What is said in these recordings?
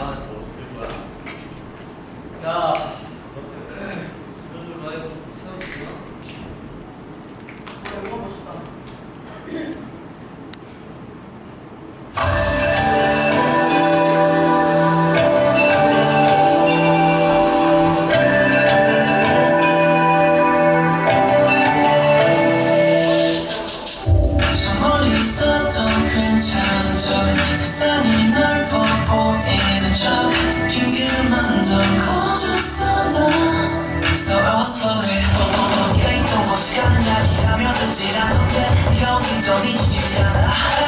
아, 있어 어설리 네가 있던 곳이 가는 날이라며 듣질 않던데 네가 어딘 더 잊지 않아.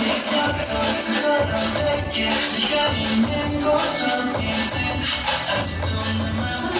있는 곳이 짙은 아직도 내 맘은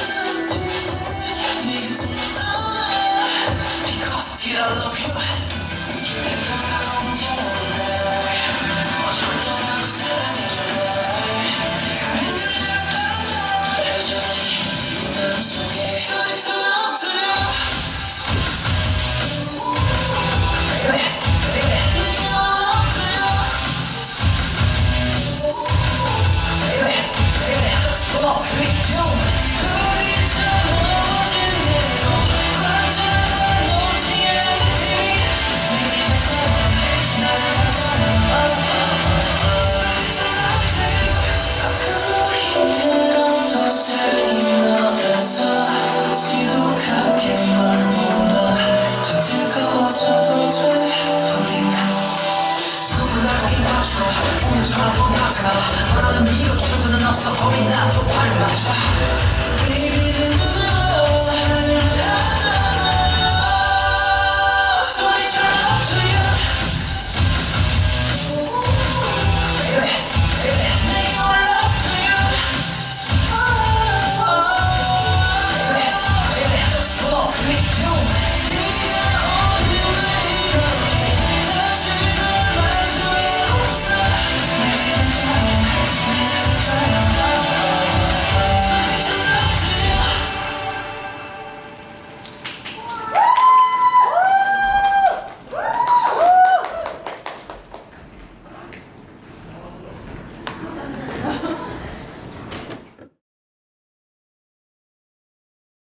바로 나가 바라는 이유 충분은 없어 거의 나도 발을 맞춰